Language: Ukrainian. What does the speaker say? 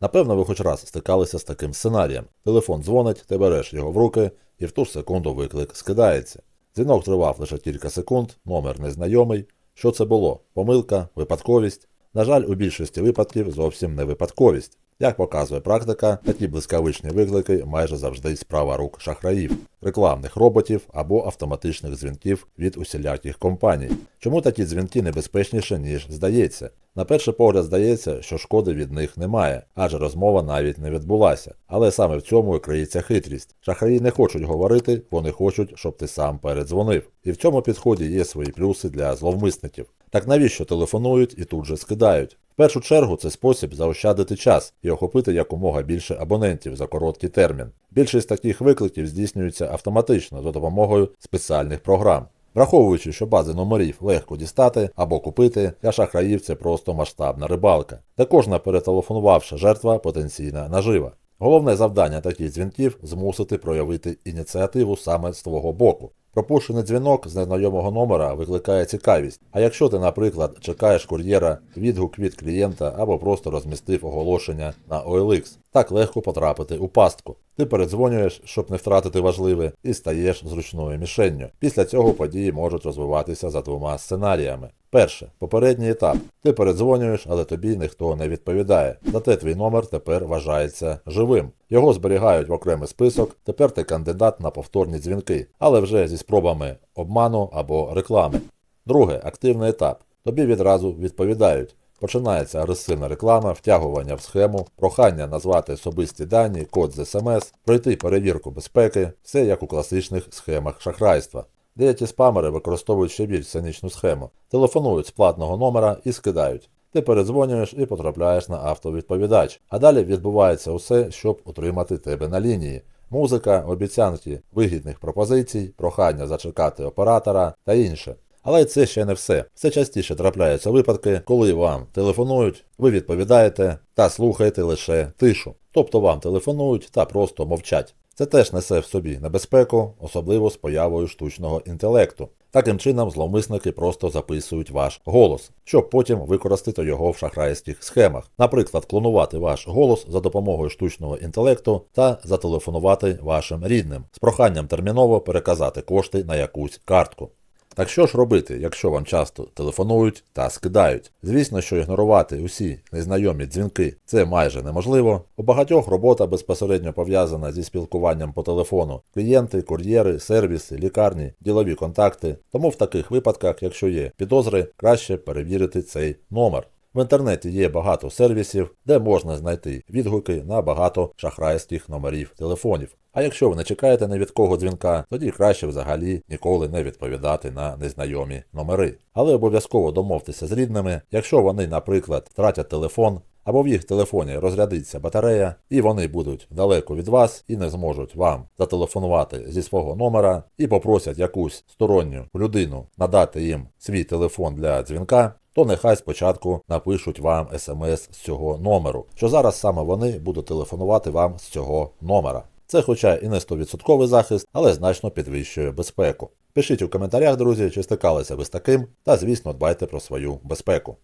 Напевно, ви хоч раз стикалися з таким сценарієм. Телефон дзвонить, ти береш його в руки, і в ту ж секунду виклик скидається. Дзвінок тривав лише кілька секунд, номер незнайомий. Що це було? Помилка, випадковість? На жаль, у більшості випадків зовсім не випадковість. Як показує практика, такі блискавичні виклики майже завжди справа рук шахраїв, рекламних роботів або автоматичних дзвінків від усіляких компаній. Чому такі дзвінки небезпечніше, ніж здається? На перший погляд здається, що шкоди від них немає, адже розмова навіть не відбулася. Але саме в цьому і криється хитрість. Шахраї не хочуть говорити, вони хочуть, щоб ти сам передзвонив. І в цьому підході є свої плюси для зловмисників. Так навіщо телефонують і тут же скидають? В першу чергу це спосіб заощадити час і охопити якомога більше абонентів за короткий термін. Більшість таких викликів здійснюється автоматично за допомогою спеціальних програм. Враховуючи, що бази номерів легко дістати або купити, для шахраїв це просто масштабна рибалка, де кожна перетелефонувавша жертва потенційна нажива. Головне завдання таких дзвінків змусити проявити ініціативу саме з твого боку. Пропущений дзвінок з незнайомого номера викликає цікавість. А якщо ти, наприклад, чекаєш кур'єра, відгук від клієнта або просто розмістив оголошення на OLX, так легко потрапити у пастку. Ти передзвонюєш, щоб не втратити важливе, і стаєш зручною мішенню. Після цього події можуть розвиватися за двома сценаріями. Перше, попередній етап. Ти передзвонюєш, але тобі ніхто не відповідає. Зате твій номер тепер вважається живим. Його зберігають в окремий список, тепер ти кандидат на повторні дзвінки, але вже зі спробами обману або реклами. Друге, активний етап. Тобі відразу відповідають. Починається агресивна реклама, втягування в схему, прохання назвати особисті дані, код з смс, пройти перевірку безпеки, все як у класичних схемах шахрайства. Деякі спамери використовують ще більш цинічну схему, телефонують з платного номера і скидають. Ти передзвонюєш і потрапляєш на автовідповідач, а далі відбувається усе, щоб утримати тебе на лінії. Музика, обіцянки вигідних пропозицій, прохання зачекати оператора та інше. Але це ще не все. Все частіше трапляються випадки, коли вам телефонують, ви відповідаєте та слухаєте лише тишу. Тобто вам телефонують та просто мовчать. Це теж несе в собі небезпеку, особливо з появою штучного інтелекту. Таким чином, зловмисники просто записують ваш голос, щоб потім використати його в шахрайських схемах. Наприклад, клонувати ваш голос за допомогою штучного інтелекту та зателефонувати вашим рідним з проханням терміново переказати кошти на якусь картку. Так що ж робити, якщо вам часто телефонують та скидають? Звісно, що ігнорувати усі незнайомі дзвінки це майже неможливо. У багатьох робота безпосередньо пов'язана зі спілкуванням по телефону. Клієнти, кур'єри, сервіси, лікарні, ділові контакти. Тому в таких випадках, якщо є підозри, краще перевірити цей номер. В інтернеті є багато сервісів, де можна знайти відгуки на багато шахрайських номерів телефонів. А якщо ви не чекаєте ні від кого дзвінка, тоді краще взагалі ніколи не відповідати на незнайомі номери. Але обов'язково домовтеся з рідними, якщо вони, наприклад, втратять телефон, або в їх телефоні розрядиться батарея, і вони будуть далеко від вас і не зможуть вам зателефонувати зі свого номера і попросять якусь сторонню людину надати їм свій телефон для дзвінка, то нехай спочатку напишуть вам смс з цього номеру, що зараз саме вони будуть телефонувати вам з цього номера. Це хоча і не 100% захист, але значно підвищує безпеку. Пишіть у коментарях, друзі, чи стикалися ви з таким, та звісно дбайте про свою безпеку.